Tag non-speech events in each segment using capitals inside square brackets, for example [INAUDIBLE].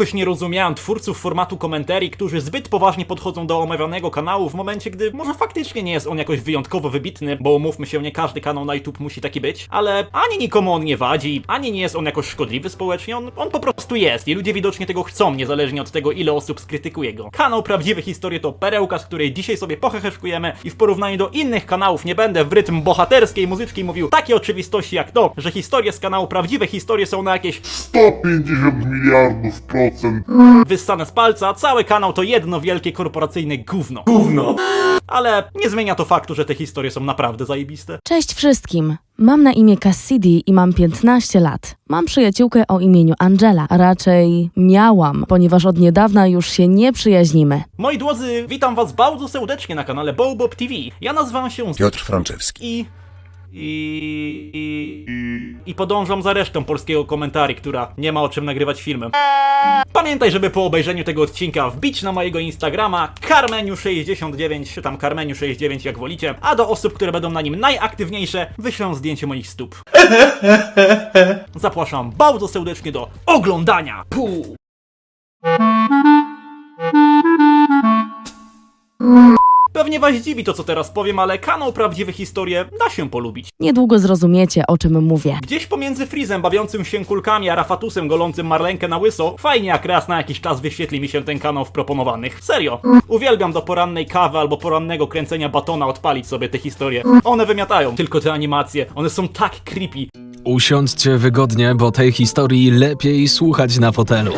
Jakoś nie rozumiałem twórców formatu komentarii, którzy zbyt poważnie podchodzą do omawianego kanału w momencie, gdy może faktycznie nie jest on jakoś wyjątkowo wybitny, bo umówmy się, nie każdy kanał na YouTube musi taki być, ale ani nikomu on nie wadzi, ani nie jest on jakoś szkodliwy społecznie, on, on po prostu jest i ludzie widocznie tego chcą, niezależnie od tego, ile osób skrytykuje go. Kanał Prawdziwe Historie to perełka, z której dzisiaj sobie poheheszkujemy i w porównaniu do innych kanałów nie będę w rytm bohaterskiej muzyczki mówił takie oczywistości jak to, że historie z kanału Prawdziwe Historie są na jakieś 150 miliardów procent. Wyssane z palca, a cały kanał to jedno wielkie korporacyjne gówno. Gówno? Ale nie zmienia to faktu, że te historie są naprawdę zajebiste. Cześć wszystkim! Mam na imię Cassidy i mam 15 lat. Mam przyjaciółkę o imieniu Angela, a raczej miałam, ponieważ od niedawna już się nie przyjaźnimy. Moi drodzy, witam was bardzo serdecznie na kanale Bobob TV. Ja nazywam się Piotr Franczewski. i... I, i, I podążam za resztą polskiego komentarii, która nie ma o czym nagrywać filmem. Pamiętaj, żeby po obejrzeniu tego odcinka wbić na mojego Instagrama Carmeniu69, czy tam Carmeniu69 jak wolicie, a do osób, które będą na nim najaktywniejsze, wyślę zdjęcie moich stóp. [LAUGHS] Zapraszam bardzo serdecznie do oglądania! Puu! Pewnie was dziwi to, co teraz powiem, ale kanał Prawdziwe Historie da się polubić. Niedługo zrozumiecie, o czym mówię. Gdzieś pomiędzy Freezem bawiącym się kulkami, a Rafatusem golącym Marlenkę na łyso, fajnie jak raz na jakiś czas wyświetli mi się ten kanał w proponowanych. Serio. Uwielbiam do porannej kawy albo porannego kręcenia batona odpalić sobie te historie. One wymiatają. Tylko te animacje, one są tak creepy. Usiądźcie wygodnie, bo tej historii lepiej słuchać na fotelu.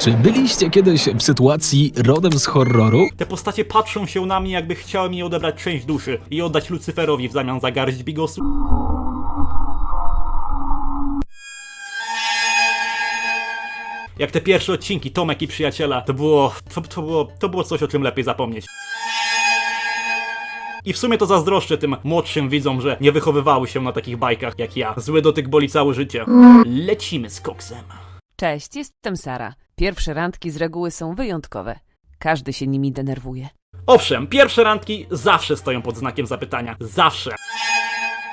Czy byliście kiedyś w sytuacji rodem z horroru? Te postacie patrzą się na mnie, jakby chciały mi odebrać część duszy i oddać Lucyferowi w zamian za garść bigosu. Jak te pierwsze odcinki, Tomek i przyjaciela, to było, to, to było, to było coś, o czym lepiej zapomnieć. I w sumie to zazdroszczę tym młodszym widzom, że nie wychowywały się na takich bajkach jak ja. Zły dotyk boli całe życie. Lecimy z koksem. Cześć, jestem Sara. Pierwsze randki z reguły są wyjątkowe. Każdy się nimi denerwuje. Owszem, pierwsze randki zawsze stoją pod znakiem zapytania. Zawsze.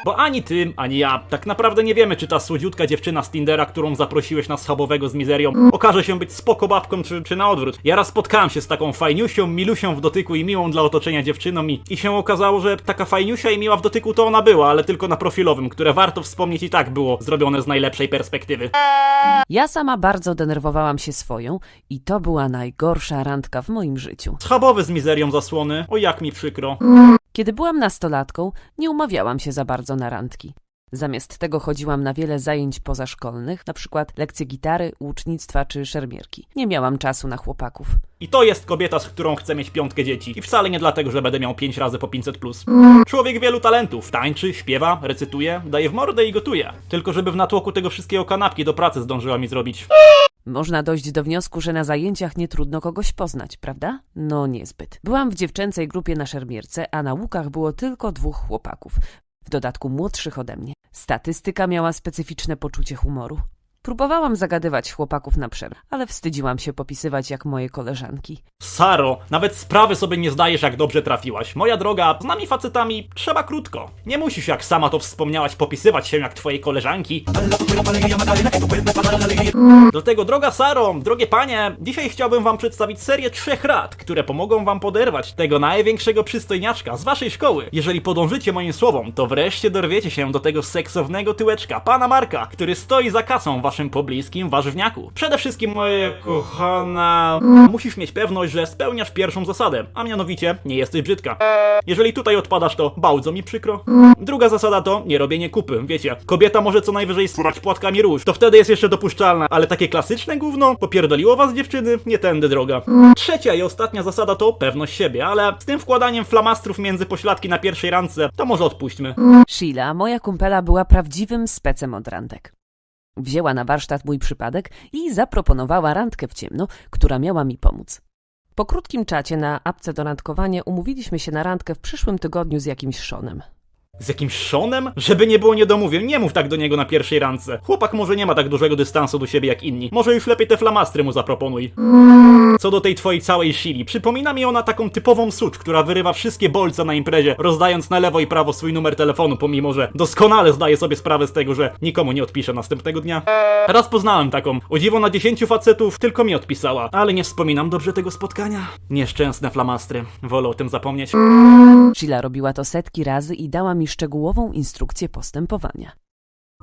Bo ani ty, ani ja tak naprawdę nie wiemy, czy ta słodziutka dziewczyna z Tindera, którą zaprosiłeś na schabowego z mizerią, okaże się być spoko babką, czy, czy na odwrót. Ja raz spotkałem się z taką fajniusią, milusią w dotyku i miłą dla otoczenia dziewczyną i, i się okazało, że taka fajniusia i miła w dotyku to ona była, ale tylko na profilowym, które warto wspomnieć i tak było zrobione z najlepszej perspektywy. Ja sama bardzo denerwowałam się swoją i to była najgorsza randka w moim życiu. Schabowy z mizerią zasłony, o jak mi przykro. Kiedy byłam nastolatką, nie umawiałam się za bardzo na randki. Zamiast tego chodziłam na wiele zajęć pozaszkolnych, przykład lekcje gitary, łucznictwa czy szermierki. Nie miałam czasu na chłopaków. I to jest kobieta, z którą chcę mieć piątkę dzieci. I wcale nie dlatego, że będę miał 5 razy po 500 plus. Człowiek wielu talentów. Tańczy, śpiewa, recytuje, daje w mordę i gotuje. Tylko żeby w natłoku tego wszystkiego kanapki do pracy zdążyła mi zrobić. Można dojść do wniosku, że na zajęciach nie trudno kogoś poznać, prawda? No niezbyt. Byłam w dziewczęcej grupie na szermierce, a na łukach było tylko dwóch chłopaków. W dodatku młodszych ode mnie. Statystyka miała specyficzne poczucie humoru. Próbowałam zagadywać chłopaków na przerwę, ale wstydziłam się popisywać jak moje koleżanki. Saro, nawet sprawy sobie nie zdajesz, jak dobrze trafiłaś. Moja droga, z nami facetami trzeba krótko. Nie musisz, jak sama to wspomniałaś, popisywać się jak twoje koleżanki. Dlatego, droga Saro, drogie panie, dzisiaj chciałbym wam przedstawić serię trzech rad, które pomogą wam poderwać tego największego przystojniaczka z waszej szkoły. Jeżeli podążycie moim słowom, to wreszcie dorwiecie się do tego seksownego tyłeczka, pana Marka, który stoi za kasą w waszym pobliskim warzywniaku. Przede wszystkim, moja kochana, musisz mieć pewność, że spełniasz pierwszą zasadę, a mianowicie nie jesteś brzydka. Jeżeli tutaj odpadasz, to bardzo mi przykro. Druga zasada to nie robienie kupy. Wiecie, kobieta może co najwyżej strać płatkami róż. To wtedy jest jeszcze dopuszczalne, ale takie klasyczne gówno, popierdoliło was dziewczyny, nie tędy droga. Trzecia i ostatnia zasada to pewność siebie, ale z tym wkładaniem flamastrów między pośladki na pierwszej randce, to może odpuśćmy. Sheila, moja kumpela, była prawdziwym specem od randek. Wzięła na warsztat mój przypadek i zaproponowała randkę w ciemno, która miała mi pomóc. Po krótkim czacie na apce do randkowania umówiliśmy się na randkę w przyszłym tygodniu z jakimś Szonem. Z jakimś szonem? Żeby nie było niedomówień, nie mów tak do niego na pierwszej randce. Chłopak może nie ma tak dużego dystansu do siebie jak inni. Może już lepiej te flamastry mu zaproponuj. Co do tej twojej całej sili, przypomina mi ona taką typową sucz, która wyrywa wszystkie bolce na imprezie, rozdając na lewo i prawo swój numer telefonu, pomimo że doskonale zdaje sobie sprawę z tego, że nikomu nie odpisze następnego dnia. Raz poznałem taką. O dziwo na 10 facetów tylko mi odpisała, ale nie wspominam dobrze tego spotkania. Nieszczęsne flamastry. Wolę o tym zapomnieć. Sheila robiła to setki razy i dała mi szczegółową instrukcję postępowania.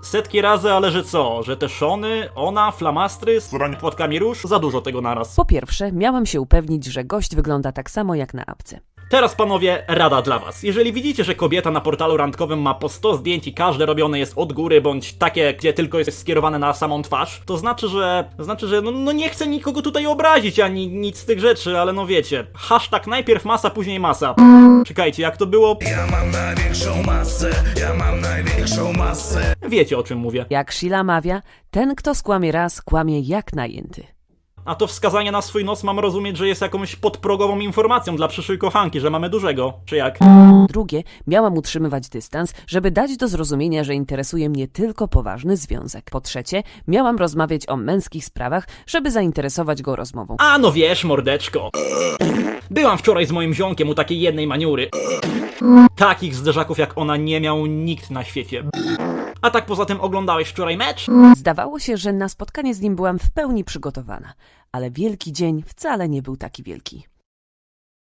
Setki razy, ale że co? Że te szony, ona, flamastry z płatkami róż? Za dużo tego naraz. Po pierwsze, miałam się upewnić, że gość wygląda tak samo jak na apce. Teraz panowie, rada dla was. Jeżeli widzicie, że kobieta na portalu randkowym ma po 100 zdjęć i każde robione jest od góry, bądź takie, gdzie tylko jest skierowane na samą twarz, to znaczy, że, znaczy, że no, no nie chcę nikogo tutaj obrazić, ani nic z tych rzeczy, ale no wiecie, hashtag najpierw masa, później masa. Czekajcie, jak to było? Ja mam największą masę, ja mam największą masę. Wiecie o czym mówię. Jak Sheila mawia, ten kto skłamie raz, kłamie jak najęty. A to wskazanie na swój nos mam rozumieć, że jest jakąś podprogową informacją dla przyszłej kochanki, że mamy dużego, czy jak? Drugie, miałam utrzymywać dystans, żeby dać do zrozumienia, że interesuje mnie tylko poważny związek. Po trzecie, miałam rozmawiać o męskich sprawach, żeby zainteresować go rozmową. A no wiesz, mordeczko. Byłam wczoraj z moim ziomkiem u takiej jednej maniury. Takich zderzaków jak ona nie miał nikt na świecie. A tak poza tym oglądałeś wczoraj mecz? Zdawało się, że na spotkanie z nim byłam w pełni przygotowana, ale wielki dzień wcale nie był taki wielki.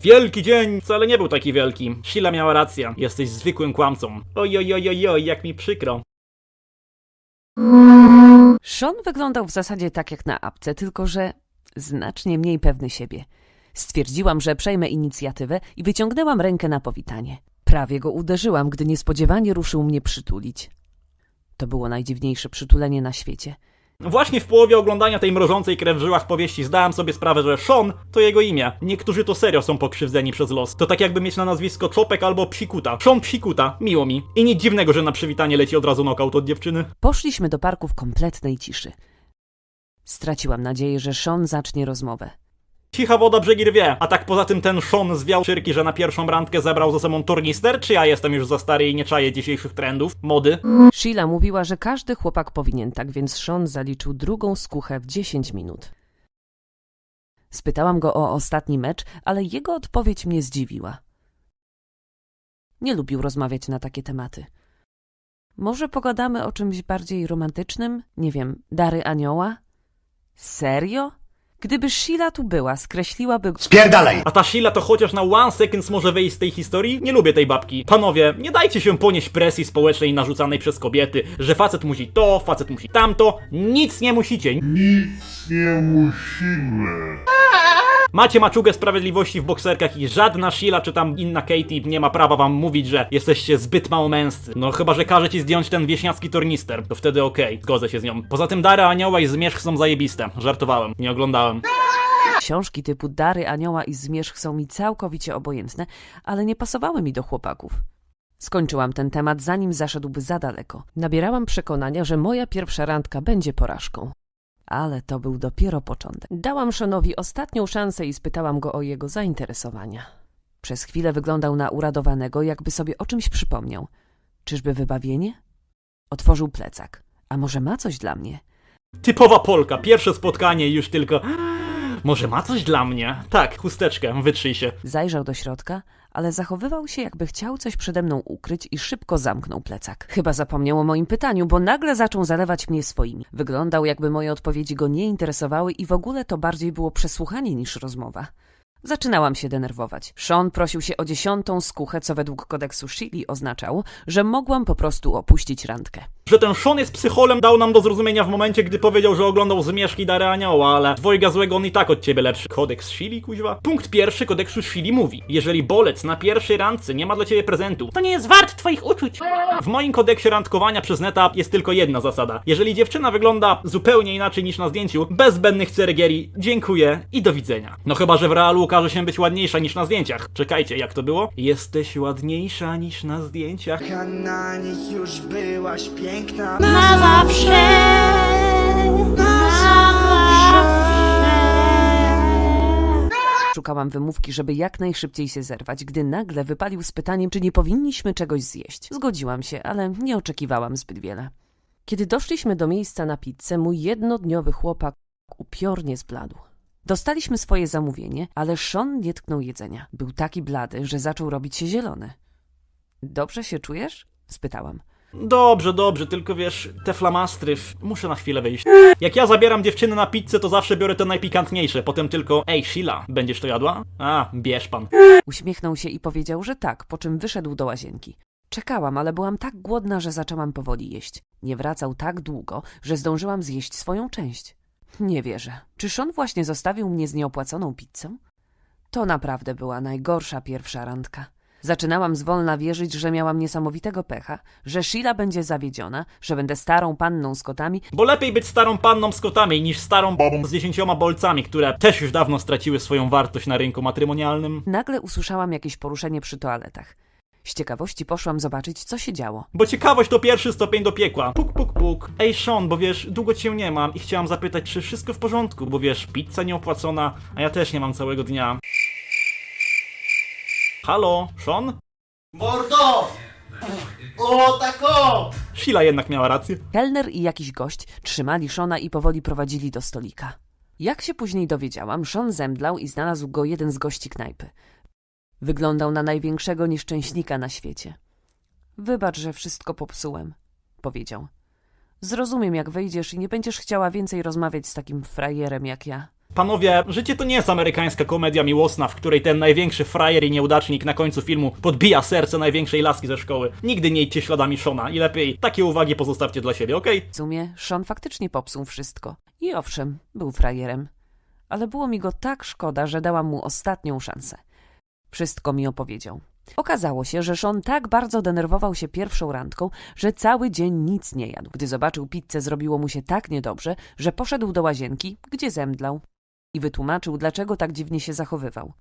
Wielki dzień wcale nie był taki wielki. Sheila miała rację. Jesteś zwykłym kłamcą. Oj, oj, oj, oj, oj, jak mi przykro. Sean wyglądał w zasadzie tak jak na apce, tylko że znacznie mniej pewny siebie. Stwierdziłam, że przejmę inicjatywę i wyciągnęłam rękę na powitanie. Prawie go uderzyłam, gdy niespodziewanie ruszył mnie przytulić. To było najdziwniejsze przytulenie na świecie. Właśnie w połowie oglądania tej mrożącej krew w żyłach powieści zdałem sobie sprawę, że Sean to jego imię. Niektórzy to serio są pokrzywdzeni przez los. To tak jakby mieć na nazwisko Czopek albo Psikuta. Sean Psikuta, miło mi. I nic dziwnego, że na przywitanie leci od razu nokaut od dziewczyny. Poszliśmy do parku w kompletnej ciszy. Straciłam nadzieję, że Sean zacznie rozmowę. Cicha woda brzegi rwie. A tak poza tym ten Sean zwiał szyrki, że na pierwszą randkę zabrał ze sobą tornister, czy ja jestem już za stary i nie czaję dzisiejszych trendów, mody? Sheila mówiła, że każdy chłopak powinien tak, więc Sean zaliczył drugą skuchę w 10 minut. Spytałam go o ostatni mecz, ale jego odpowiedź mnie zdziwiła. Nie lubił rozmawiać na takie tematy. Może pogadamy o czymś bardziej romantycznym? Nie wiem, dary anioła? Serio? Gdyby Sheila tu była, skreśliłaby Spierdalaj! A ta Sheila to chociaż na one seconds może wyjść z tej historii? Nie lubię tej babki. Panowie, nie dajcie się ponieść presji społecznej narzucanej przez kobiety, że facet musi to, facet musi tamto. Nic nie musicie. Nic nie musimy. Macie maczugę sprawiedliwości w bokserkach i żadna Sheila czy tam inna Katie nie ma prawa wam mówić, że jesteście zbyt małomęscy. No chyba, że każe ci zdjąć ten wieśniacki tornister, to wtedy okej, zgodzę się z nią. Poza tym Dary Anioła i Zmierzch są zajebiste. Żartowałem, nie oglądałem. Książki typu Dary Anioła i Zmierzch są mi całkowicie obojętne, ale nie pasowały mi do chłopaków. Skończyłam ten temat, zanim zaszedłby za daleko. Nabierałam przekonania, że moja pierwsza randka będzie porażką. Ale to był dopiero początek. Dałam Seanowi ostatnią szansę i spytałam go o jego zainteresowania. Przez chwilę wyglądał na uradowanego, jakby sobie o czymś przypomniał. Czyżby wybawienie? Otworzył plecak. A może ma coś dla mnie? Typowa Polka, pierwsze spotkanie już tylko... [GASPS] Może ma coś dla mnie? Tak, chusteczkę, wytrzyj się. Zajrzał do środka, ale zachowywał się, jakby chciał coś przede mną ukryć i szybko zamknął plecak. Chyba zapomniał o moim pytaniu, bo nagle zaczął zalewać mnie swoimi. Wyglądał, jakby moje odpowiedzi go nie interesowały i w ogóle to bardziej było przesłuchanie niż rozmowa. Zaczynałam się denerwować. Sean prosił się o dziesiątą skuchę, co według kodeksu Shili oznaczało, że mogłam po prostu opuścić randkę. Że ten Sean jest psycholem dał nam do zrozumienia w momencie, gdy powiedział, że oglądał Zmierzch i Dary Anioła, ale dwojga złego on i tak od ciebie lepszy. Kodeks Shili, kuźwa? Punkt pierwszy kodeksu Shili mówi, jeżeli bolec na pierwszej randce nie ma dla ciebie prezentu, to nie jest wart twoich uczuć. W moim kodeksie randkowania przez neta jest tylko jedna zasada. Jeżeli dziewczyna wygląda zupełnie inaczej niż na zdjęciu, bez zbędnych ceregieli, dziękuję i do widzenia. No chyba, że w realu okaże się być ładniejsza niż na zdjęciach. Czekajcie, jak to było? Jesteś ładniejsza niż na zdjęciach. A na nich już byłaś piękna. Na zawsze. Na zawsze. Szukałam wymówki, żeby jak najszybciej się zerwać, gdy nagle wypalił z pytaniem, czy nie powinniśmy czegoś zjeść. Zgodziłam się, ale nie oczekiwałam zbyt wiele. Kiedy doszliśmy do miejsca na pizzę, mój jednodniowy chłopak upiornie zbladł. Dostaliśmy swoje zamówienie, ale Sean nie tknął jedzenia. Był taki blady, że zaczął robić się zielony. Dobrze się czujesz? spytałam. Dobrze, dobrze, tylko wiesz, te flamastry, muszę na chwilę wyjść. Jak ja zabieram dziewczyny na pizzę, to zawsze biorę te najpikantniejsze, potem tylko, ej, Sheila, będziesz to jadła? A, bierz pan. Uśmiechnął się i powiedział, że tak, po czym wyszedł do łazienki. Czekałam, ale byłam tak głodna, że zaczęłam powoli jeść. Nie wracał tak długo, że zdążyłam zjeść swoją część. Nie wierzę. Czy Sean właśnie zostawił mnie z nieopłaconą pizzą? To naprawdę była najgorsza pierwsza randka. Zaczynałam zwolna wierzyć, że miałam niesamowitego pecha, że Sheila będzie zawiedziona, że będę starą panną z kotami Bo lepiej być starą panną z kotami, niż starą babą z dziesięcioma bolcami, które też już dawno straciły swoją wartość na rynku matrymonialnym. Nagle usłyszałam jakieś poruszenie przy toaletach. Z ciekawości poszłam zobaczyć, co się działo. Bo ciekawość to pierwszy stopień do piekła. Puk, puk, puk. Ej, Sean, bo wiesz, długo cię nie mam i chciałam zapytać, czy wszystko w porządku, bo wiesz, pizza nieopłacona, a ja też nie mam całego dnia. Halo, Sean? Mordo! O, tak o! Sheila jednak miała rację. Kelner i jakiś gość trzymali Shona i powoli prowadzili do stolika. Jak się później dowiedziałam, Sean zemdlał i znalazł go jeden z gości knajpy. Wyglądał na największego nieszczęśnika na świecie. Wybacz, że wszystko popsułem, powiedział. Zrozumiem, jak wyjdziesz i nie będziesz chciała więcej rozmawiać z takim frajerem jak ja. Panowie, życie to nie jest amerykańska komedia miłosna, w której ten największy frajer i nieudacznik na końcu filmu podbija serce największej laski ze szkoły. Nigdy nie idźcie śladami Shona i lepiej takie uwagi pozostawcie dla siebie, okej? W sumie Sean faktycznie popsuł wszystko. I owszem, był frajerem. Ale było mi go tak szkoda, że dałam mu ostatnią szansę. Wszystko mi opowiedział. Okazało się, że Sean tak bardzo denerwował się pierwszą randką, że cały dzień nic nie jadł. Gdy zobaczył pizzę, zrobiło mu się tak niedobrze, że poszedł do łazienki, gdzie zemdlał. I wytłumaczył, dlaczego tak dziwnie się zachowywał.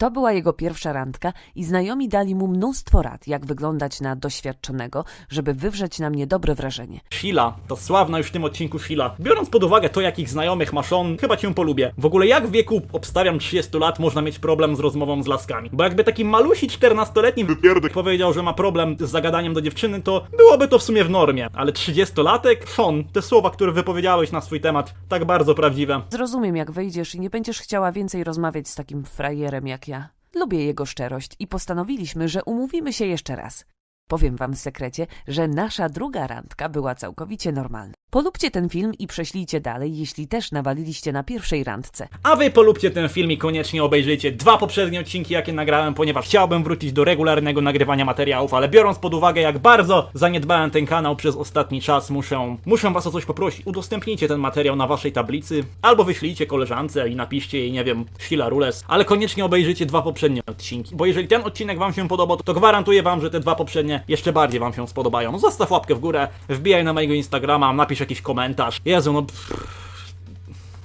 To była jego pierwsza randka i znajomi dali mu mnóstwo rad, jak wyglądać na doświadczonego, żeby wywrzeć na mnie dobre wrażenie. Sheila, to sławna już w tym odcinku Sheila. Biorąc pod uwagę to, jakich znajomych ma Sean, chyba cię polubię. W ogóle jak w wieku, obstawiam 30 lat, można mieć problem z rozmową z laskami? Bo jakby taki malusi 14-letni wypierdek powiedział, że ma problem z zagadaniem do dziewczyny, to byłoby to w sumie w normie. Ale 30-latek? Sean, te słowa, które wypowiedziałeś na swój temat, tak bardzo prawdziwe. Zrozumiem, jak wyjdziesz i nie będziesz chciała więcej rozmawiać z takim frajerem jak Lubię jego szczerość i postanowiliśmy, że umówimy się jeszcze raz. Powiem wam w sekrecie, że nasza druga randka była całkowicie normalna. Polubcie ten film i prześlijcie dalej, jeśli też nawaliliście na pierwszej randce. A wy polubcie ten film i koniecznie obejrzyjcie dwa poprzednie odcinki, jakie nagrałem, ponieważ chciałbym wrócić do regularnego nagrywania materiałów, ale biorąc pod uwagę, jak bardzo zaniedbałem ten kanał przez ostatni czas, muszę, muszę was o coś poprosić. Udostępnijcie ten materiał na waszej tablicy, albo wyślijcie koleżance i napiszcie jej, nie wiem, Sheila Rules, ale koniecznie obejrzyjcie dwa poprzednie odcinki, bo jeżeli ten odcinek wam się podobał, to gwarantuję wam, że te dwa poprzednie jeszcze bardziej wam się spodobają. Zostaw łapkę w górę, wbijaj na mojego Instagrama, napisz jakiś komentarz. Jezu, no... Pff.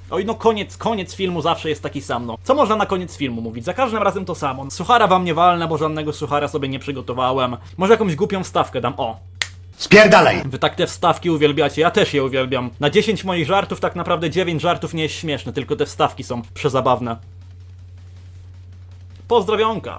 Oj, no koniec, koniec filmu zawsze jest taki sam, no. Co można na koniec filmu mówić? Za każdym razem to samo. Suchara wam nie walnę, bo żadnego suchara sobie nie przygotowałem. Może jakąś głupią wstawkę dam, o. Spierdalaj! Wy tak te wstawki uwielbiacie, ja też je uwielbiam. Na 10 moich żartów tak naprawdę 9 żartów nie jest śmieszne, tylko te wstawki są przezabawne. Pozdrowionka!